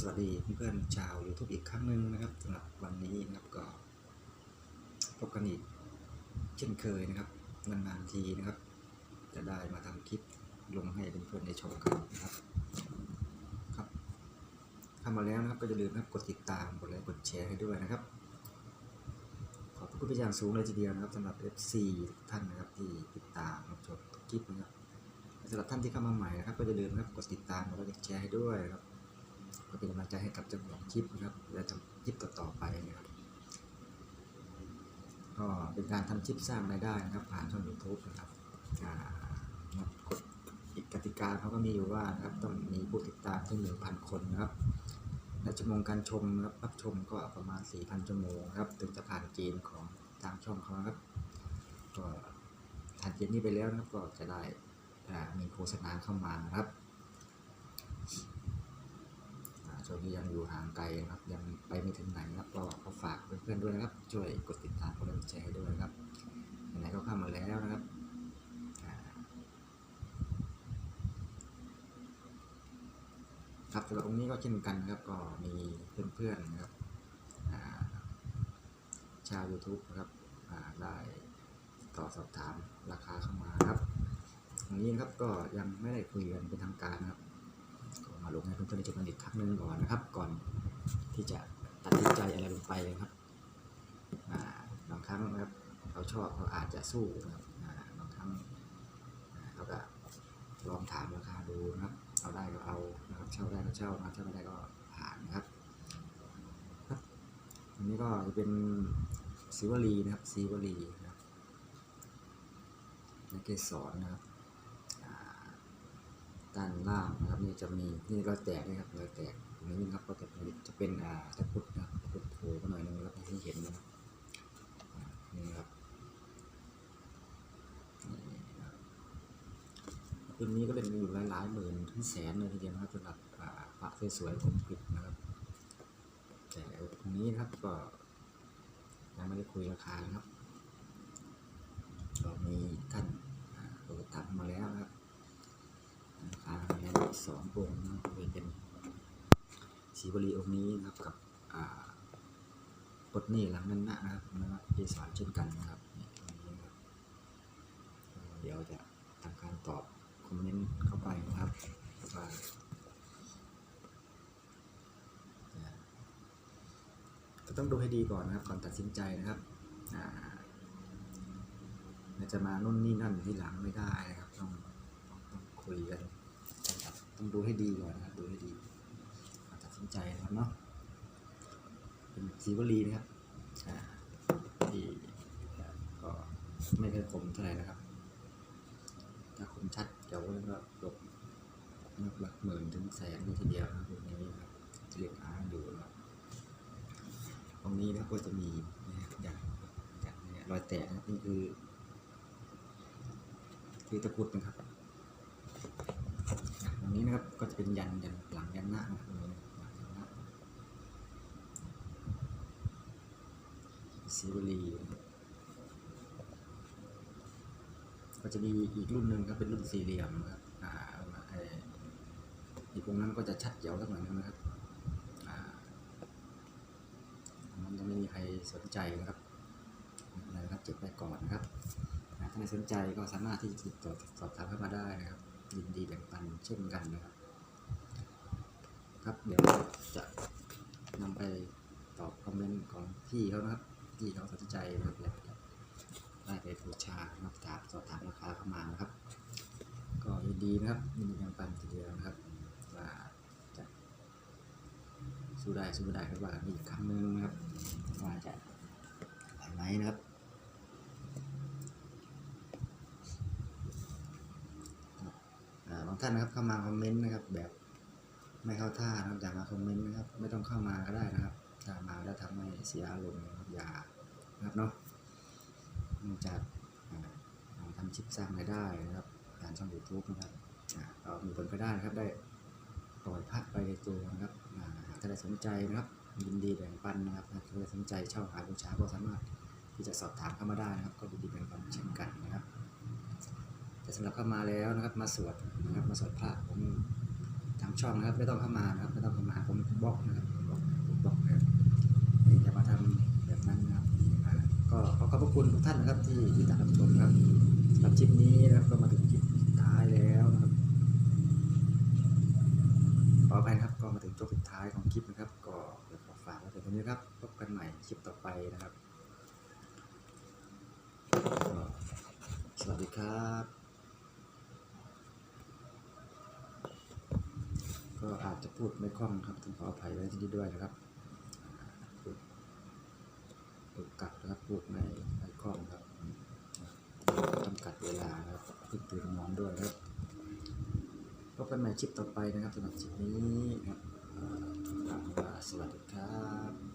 สวัสดีเพื่อนๆชาว YouTube อีกครั้งหนึ่งนะครับสำหรับวันนี้นะครับก็พบกันอีกเช่นเคยนะครับนานๆทีนะครับ จะได้มาทำคลิปลงให้เพื่อนๆได้ชมกันนะครับครับเข้ามาแล้วนะครับก็อย่าลืมนะครับกดติดตามกดไลค์กดแชร์ให้ด้วยนะครับ ขอบพระคุณเป็นอย่างสูงเลยทีเดียวนะครับสำหรับ FC ทุกท่านนะครับที่ติดตามรับชมคลิปนะครับสำหรับท่านที่เข้ามาใหม่นะครับ ก็อย่าลืมนะครับกดติดตามกดไลค์กดแชร์ให้ด้วยนะครับ ก็เป็นกำลังใจให้กับเจ้าของคลิปนะครับและทำคลิปต่อๆไปนะครับก็เป็นการทำคลิปสร้างรายได้นะครับ ผ่านช่อง YouTube นะครับกฎอีกกติกาเขาก็มีอยู่ว่านะครับต้องมีผู้ติดตามที่1,000คนนะครับและชั่วโมงการชมนะครับรับชมก็ประมาณ 4,000 ชั่วโมงครับถึงจะผ่านเกณฑ์ของทางช่องเขานะครับก็ผ่านเกณฑ์นี้ไปแล้วนะครับก็จะได้มีโฆษณาเข้ามานะครับ อ่า ช่วงนี้ยังอยู่ห่างไกลนะครับ ยังไปไม่ถึงไหนนะครับก็ขอฝากเพื่อนๆด้วยนะครับ ช่วยกดติดตามกดไลค์แชร์ด้วยนะครับไหนก็เข้ามาแล้วนะครับครับสำหรับตรงนี้ก็เช่นกันครับก็มีเพื่อนๆนะครับชาว YouTube นะครับได้ต่อสอบถามราคาเข้ามาครับตรงนี้นะครับก็ยังไม่ได้คุยกันเป็นทางการนะครับ มาลงให้เพื่อนๆได้ชมกันอีกครั้งหนึ่งก่อนนะครับ ก่อนที่จะตัดสินใจอะไรลงไปนะครับบางครั้งนะครับเขาชอบเขาอาจจะสู้นะครับบางครั้งเขาก็ลองถามราคาดูนะครับเอาได้ก็เอานะครับเช่าได้ก็เช่านะเช่าไม่ได้ก็ผ่านนะครับอันนี้ก็จะเป็นศิวลีนะครับศิวลีนะครับในเกสรนะครับ ด้านล่างนะครับนี่จะมีนี่รอยแตกนะครับรอยแตกตรงนี้นะครับก็จะเป็นจะเป็นอ่าตะกุดนะครับตะกุดโผล่มาหน่อยนึงนะครับให้เห็นนะครับนี่ครับนี่นะครับปืนนี้ก็เล่นอยู่หลายๆหมื่นถึงแสนเลยทีเดียวนะครับสำหรับอ่าพระสวยๆคมกริบนะครับ แต่ตรงนี้นะครับก็ยังไม่ได้คุยราคานะครับก็มีท่านอ่าโทรตัดมาแล้วนะครับ ราคาแล้ว สององค์นะครับเป็นสีบรีองค์นี้นะครับกับปดนี้หลังนั้นนะครับนะครับเจสอนเช่นกันนะครับเดี๋ยวจะทำการตอบคอมเมนต์เข้าไปนะครับว่าก็ต้องดูให้ดีก่อนนะครับก่อนตัดสินใจนะครับจะมานุ่นนี่นั่นที่หลังไม่ได้นะครับต้อง ต้องคุยกันนะครับ ต้องดูให้ดีก่อนนะครับดูให้ดีตัดสินใจนะครับเนาะเป็นสีวลีนะครับอ่าที่ก็ไม่ได้คมเท่าไหร่นะครับ ถ้าคมชัดเดี๋ยวก็ตกนับหลักหมื่นถึงแสนทีเดียวนะตรงนี้นะครับเรียกหาอยู่นะครับตรงนี้นะก็จะมีนะครับอย่างอย่างเนี่ยรอยแตกนะนี่คือ คือตะกุดนะครับ งนี้นะครับก็จะเป็นยันยันหลังยันหน้านะครับตรงนี้หลังยันหน้าสีวลีนะครับก็จะมีอีกรุ่นหนึ่งครับเป็นรุ่นสี่เหลี่ยมครับอ่าอีกองนั้นก็จะชัดเจ๋วสักหน่อยนะครับอ่ามันยังไม่มีใครสนใจนะครับนะครับเก็บไว้ก่อนนะครับถ้าใครสนใจก็สามารถที่จะติดต่อสอบถามเข้ามาได้นะครับ ยินดีแบ่งปันเช่นกันนะครับ ครับเดี๋ยวจะนำไปตอบคอมเมนต์ของพี่เขานะครับพี่เขาสนใจนะครับอยากได้ไปบูชานะครับถามสอบถามราคาเข้ามานะครับ ก็ยินดีนะครับยินดีแบ่งปันทีเดียวนะครับว่าจะสู้ได้สู้ไม่ได้ก็ว่ากันอีกครั้งหนึงนะครับว่าจะไหวไหมนะครับ อ่าบาง ท่านนะครับเข้ามาคอมเมนต์นะครับ แบบไม่เข้าท่านะครับอย่ามาคอมเมนต์นะครับ ไม่ต้องเข้ามาก็ได้นะครับถ้ามาแล้วทำให้เสียอารมณ์นะครับอย่านะครับเนาะนองจากทำชิปสร้างรายได้นะครับการช่องยูทูบนะครับอ่าก็มีผลไปได้นะครับได้ปล่อยพักไปในตัวนะครับอ่าถ้าได้สนใจนะครับยินดีแบ่งปันนะครับถ้าได้สนใจเช่าหาบูชาก็สามารถที่จะสอบถามเข้ามาได้นะครับ ก็ยินดีแบ่งปันเช่นกันนะครับ แต่สำหรับเข้ามาแล้วนะครับมาสวดนะครับมาสวดพระผมทางช่องนะครับไม่ต้องเข้ามานะครับไม่ต้องเข้ามาผมบล็อกนะครับบล็อกบล็อกนะครับอย่ามาทำแบบนั้นนะครับก็ขอขอบคุณทุกท่านนะครับที่ที่ติดตามชมครับสำหรับคลิปนี้นะครับก็มาถึงคลิปสุดท้ายแล้วนะครับขออภัยครับก็มาถึงช่วงสุดท้ายของคลิปนะครับ ก็เดี๋ยวขอฝากไว้แต่ตรงนี้ครับพบกันใหม่คลิปต่อไปนะครับ สวัสดีครับ ก็อาจจะพูดไม่คล่องครับต้องขออภัยไว้ที่นี้ด้วยนะครับพูดพูดกลับนะครับพูดไม่ไม่คล่องครับจำกัดเวลาครับเพิ่งตื่นนอนด้วยครับพบกันใหม่คลิปต่อไปนะครับสำหรับคลิปนี้นะครับสวัสดีครับ